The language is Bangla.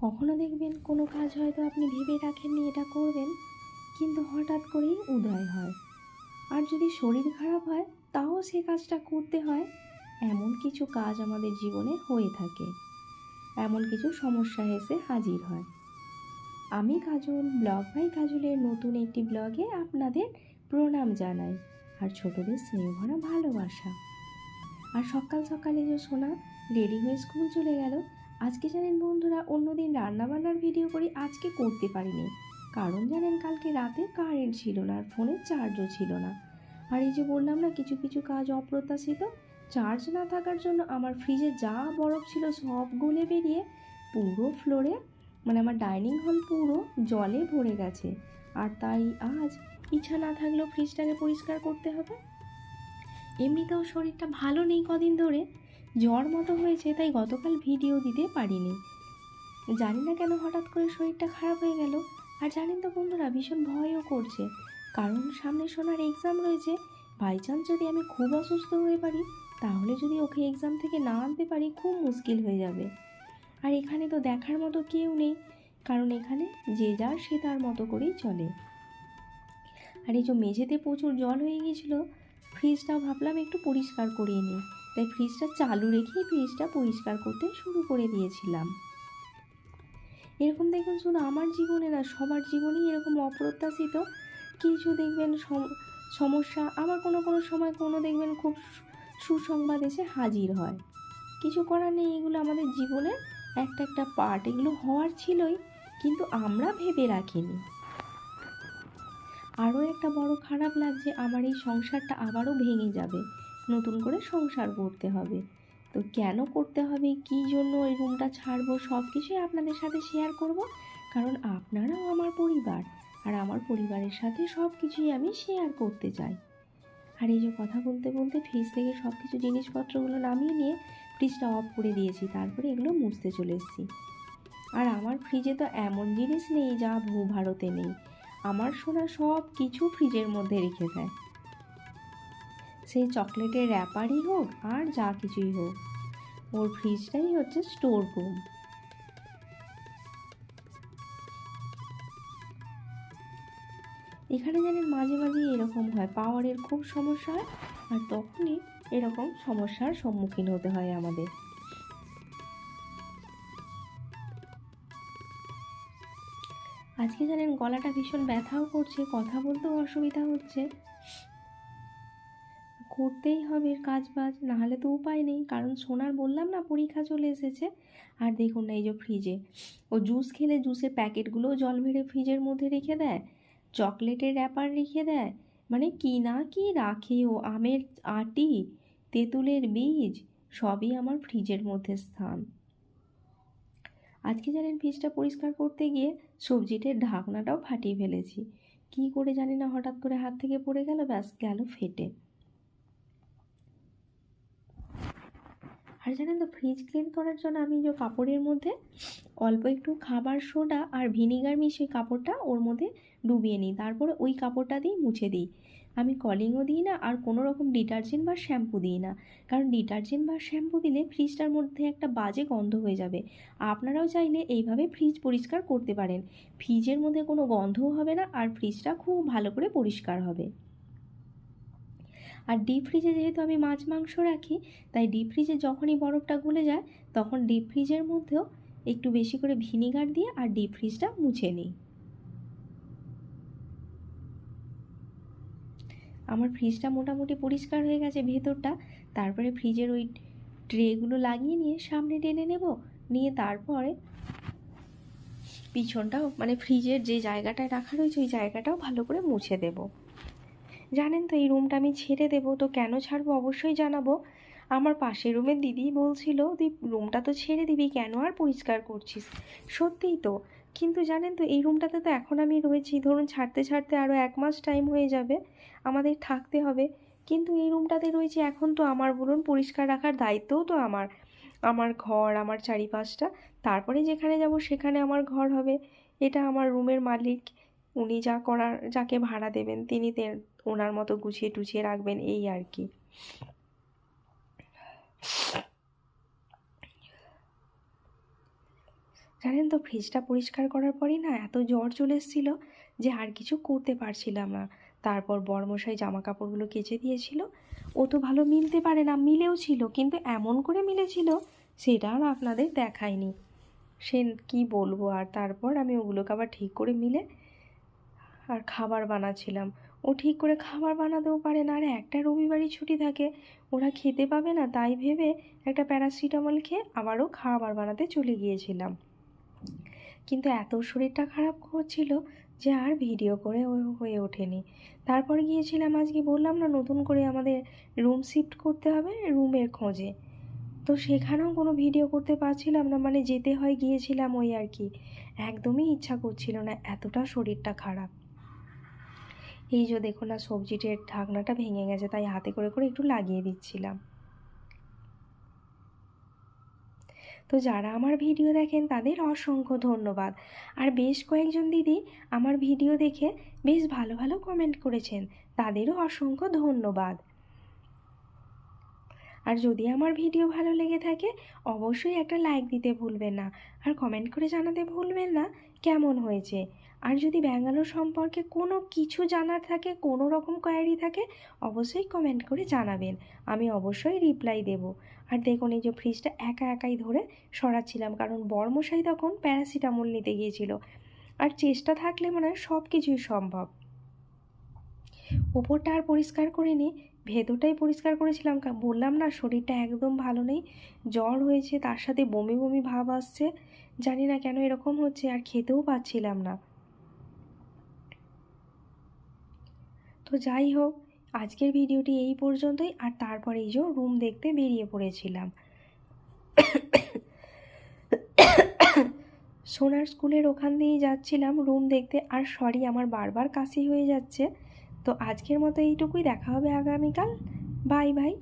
কখনো দেখবেন কোনো কাজ হয়তো আপনি ভেবে রাখেননি এটা করবেন, কিন্তু হঠাৎ করেই উদয় হয়। আর যদি শরীর খারাপ হয়, তাও সে কাজটা করতে হয়। এমন কিছু কাজ আমাদের জীবনে হয়ে থাকে। এমন কিছু সমস্যা এসে হাজির হয়। আমি কাজল, ব্লগ বাই কাজলের নতুন একটি ব্লগে আপনাদের প্রণাম জানাই। আর ছোটদের স্নেহ ভরা ভালোবাসা। আর সকাল সকালে যে সোনা রেডি হয়ে স্কুল চলে গেল আজকে জানেন বন্ধুরা, অন্যদিন রান্নাবান্নার ভিডিও করি আজকে করতে পারিনি। কারণ জানেন, কালকে রাতে কারেন্ট ছিল না আর ফোনের চার্জও ছিল না। আর এই যে বললাম না, কিছু কিছু কাজ অপ্রত্যাশিত চার্জ না থাকার জন্য আমার ফ্রিজে যা বরফ ছিল সব গলে বেরিয়ে পুরো ফ্লোরে মানে আমার ডাইনিং হল পুরো জলে ভরে গেছে। আর তাই আজ ইচ্ছা না থাকলেও ফ্রিজটাকে পরিষ্কার করতে হবে। এমনিতেও শরীরটা ভালো নেই কদিন ধরে। জ্বর মতো হয়েছে, তাই গতকাল ভিডিও দিতে পারিনি। জানি না কেন হঠাৎ করে শরীরটা খারাপ হয়ে গেল। আর জানেন তো বন্ধুরা, ভীষণ ভয়ও করছে। কারণ সামনে শোনার এক্সাম রয়েছে। বাই চান্স যদি আমি খুব অসুস্থ হয়ে পারি, তাহলে যদি ওকে এক্সাম থেকে না আনতে পারি, খুব মুশকিল হয়ে যাবে। আর এখানে তো দেখার মতো কেউ নেই। কারণ এখানে যে যার সে তার মতো করেই চলে। আর এই যে মেঝেতে প্রচুর জল হয়ে গিয়েছিল ফ্রিজটাও ভাবলাম একটু পরিষ্কার করিয়ে নিই। তাই ফ্রিজটা চালু রেখেই ফ্রিজটা পরিষ্কার করতে শুরু করে দিয়েছিলাম। এরকম দেখবেন শুধু আমার জীবনে না, সবার জীবনেই এরকম অপ্রত্যাশিত কিছু দেখবেন সম- সমস্যা, আবার কোনো কোনো সময় কোনো দেখবেন খুব সুসংবাদ এসে হাজির হয়। কিছু করার নেই, এগুলো আমাদের জীবনের একটা একটা পার্ট এগুলো হওয়ার ছিলই, কিন্তু আমরা ভেবে রাখিনি। আরও একটা বড় খারাপ লাগছে, আমার এই সংসারটা আবারও ভেঙে যাবে। নতুন করে সংসার করতে হবে। তো কেন করতে হবে? কী জন্য ওই রুমটা ছাড়বো? সব কিছুই আপনাদের সাথে শেয়ার করব। কারণ আপনারাও আমার পরিবার। আর আমার পরিবারের সাথে সব কিছুই আমি শেয়ার করতে চাই। আর এই যে কথা বলতে বলতে ফ্রিজ থেকে সব কিছু জিনিসপত্রগুলো নামিয়ে নিয়ে ফ্রিজটা অফ করে দিয়েছি। তারপরে এগুলো মুছতে চলে এসেছি। আর আমার ফ্রিজে তো এমন জিনিস নেই যা ভূ ভারতে নেই। আমার সোনা সব কিছু ফ্রিজের মধ্যে রেখে দেয়। সেই চকলেটের র্যাপারই হোক আর যা কিছুই হোক, ওর ফ্রিজটাই হচ্ছে স্টোর রুম এখানে জানেন মাঝে মাঝে এরকম হয় পাওয়ারের খুব সমস্যা হয়, আর তখনই এরকম সমস্যার সম্মুখীন হতে হয় আমাদের। আজকে জানেন গলাটা ভীষণ ব্যথাও করছে, কথা বলতেও অসুবিধা হচ্ছে। করতেই হবে কাজ বাজ নাহলে তো উপায় নেই। কারণ সোনার বললাম না, পরীক্ষা চলে এসেছে। আর দেখুন না, এই যে ফ্রিজে ও জুস খেলে জুসের প্যাকেটগুলোও জল ভেড়ে ফ্রিজের মধ্যে রেখে দেয় চকলেটের র্যাপার রেখে দেয়। মানে কি না কি রাখে ও, আমের আটি, তেঁতুলের বীজ, সবই আমার ফ্রিজের মধ্যে স্থান। আজকে জানেন ফ্রিজটা পরিষ্কার করতে গিয়ে সবজিটির ঢাকনাটাও ফাটিয়ে ফেলেছি। কি করে জানি না হঠাৎ করে হাত থেকে পড়ে গেল, ব্যাস গেল ফেটে। আর জানেন তো ফ্রিজ ক্লিন করার জন্য আমি যে কাপড়ের মধ্যে অল্প একটু খাবার সোডা আর ভিনিগার মিশিয়ে কাপড়টা ওর মধ্যে ডুবিয়ে নিই। তারপরে ওই কাপড়টা দিয়েই মুছে দিই। আমি কলিংও দিই না আর কোনো রকম ডিটারজেন্ট বা শ্যাম্পু দিই না। কারণ ডিটারজেন্ট বা শ্যাম্পু দিলে ফ্রিজটার মধ্যে একটা বাজে গন্ধ হয়ে যাবে। আপনারাও চাইলে এইভাবে ফ্রিজ পরিষ্কার করতে পারেন। ফ্রিজের মধ্যে কোনো গন্ধও হবে না আর ফ্রিজটা খুব ভালো করে পরিষ্কার হবে। আর ডিপ ফ্রিজে যেহেতু আমি মাছ মাংস রাখি, তাই ডিপ ফ্রিজে যখনই বরফটা গলে যায়, তখন ডিপ ফ্রিজের মধ্যেও একটু বেশি করে ভিনিগার দিয়ে আর ডিপ ফ্রিজটা মুছে নিই। আমার ফ্রিজটা মোটামুটি পরিষ্কার হয়ে গেছে ভেতরটা, তারপরে ফ্রিজের ওই ট্রেগুলো লাগিয়ে নিয়ে সামনে টেনে নেব, নিয়ে তারপরে পিছনটাও মানে ফ্রিজের যে জায়গাটায় রাখা রয়েছে, ওই জায়গাটাও ভালো করে মুছে দেবো। জানেন তো এই রুমটা আমি ছেড়ে দেবো, তো কেন ছাড়বো? অবশ্যই জানাব। আমার পাশের রুমের দিদি বলছিল, তুই রুমটা তো ছেড়ে দিবি, কেন আর পরিষ্কার করছিস? সত্যিই তো। কিন্তু জানেন তো, এই রুমটাতে তো এখন আমি রয়েছি, ধরুন ছাড়তে ছাড়তে আরও এক মাস টাইম হয়ে যাবে, আমাদের থাকতে হবে। কিন্তু এই রুমটাতে রয়েছে, এখন তো আমার বলুন পরিষ্কার রাখার দায়িত্বও তো আমার আমার ঘর, আমার চারিপাশটা। তারপরে যেখানে যাব, সেখানে আমার ঘর হবে। এটা আমার রুমের মালিক। উনি যা করার, যাকে ভাড়া দেবেন, তিনি ওনার মতো গুছিয়ে টুছিয়ে রাখবেন, এই আর কি। জানেন তো, ফ্রিজটা পরিষ্কার করার পরেই না এত জ্বর চলে এসেছিল যে আর কিছু করতে পারছিলাম না। তারপর বড়মশাই জামা কাপড়গুলো কেচে দিয়েছিল। ও তো ভালো মিলতে পারে না, মিলেও ছিল, কিন্তু এমন করে মিলেছিল সেটা আর আপনাদের দেখায়নি। সে কি বলব, আর তারপর আমি ওগুলোকে আবার ঠিক করে মিলে আর খাবার বানাচ্ছিলাম। ও ঠিক করে খাবার বানাতেও পারে না। আর, একটা রবিবারই ছুটি থাকে। ওরা খেতে পাবে না, তাই ভেবে একটা প্যারাসিটামল খেয়ে আবারও খাবার বানাতে চলে গিয়েছিলাম। কিন্তু এত শরীরটা খারাপ করছিল যে আর ভিডিও করে হয়ে ওঠেনি। তারপর গিয়েছিলাম, আজকে বললাম না, নতুন করে আমাদের রুম শিফট করতে হবে রুমের খোঁজে। তো সেখানেও কোনো ভিডিও করতে পারছিলাম না মানে যেতে হয় গিয়েছিলাম ওই আর কি। একদমই ইচ্ছা করছিল না, এতটা শরীরটা খারাপ। এই যে দেখো না, সবজিটির ঢাকনাটা ভেঙে গেছে, তাই হাতে করে করে একটু লাগিয়ে দিচ্ছিলাম। তো যারা আমার ভিডিও দেখেন, তাদের অসংখ্য ধন্যবাদ। আর বেশ কয়েকজন দিদি আমার ভিডিও দেখে বেশ ভালো ভালো কমেন্ট করেছেন, তাদেরও অসংখ্য ধন্যবাদ। আর যদি আমার ভিডিও ভালো লেগে থাকে, অবশ্যই একটা লাইক দিতে ভুলবেন না। আর কমেন্ট করে জানাতে ভুলবেন না। কেমন হয়েছে? আর যদি ব্যাঙ্গালোর সম্পর্কে কোনো কিছু জানার থাকে, কোনো রকম কোয়ারি থাকে, অবশ্যই কমেন্ট করে জানাবেন। আমি অবশ্যই রিপ্লাই দেব। আর দেখুন, এই যে ফ্রিজটা একা একাই ধরে সরাচ্ছিলাম, কারণ বর্মশাই তখন প্যারাসিটামল নিতে গিয়েছিল। আর চেষ্টা থাকলে মনে হয় সব কিছুই সম্ভব। ওপরটা আর পরিষ্কার করিনি ভেতরটাই পরিষ্কার করেছিলাম বললাম না, শরীরটা একদম ভালো নেই, জ্বর হয়েছে, তার সাথে বমি বমি ভাব আসছে, জানি না কেন এরকম হচ্ছে আর খেতেও পাচ্ছিলাম না। তো যাই হোক, আজকের ভিডিওটি এই পর্যন্তই, আর তারপরে এই যে রুম দেখতে বেরিয়ে পড়েছিলাম। সোনার স্কুলের ওখান দিয়েই যাচ্ছিলাম রুম দেখতে, আর সরি আমার বারবার কাশি হয়ে যাচ্ছে। তো আজকের মতো এইটুকুই দেখা হবে আগামীকাল। Bye bye.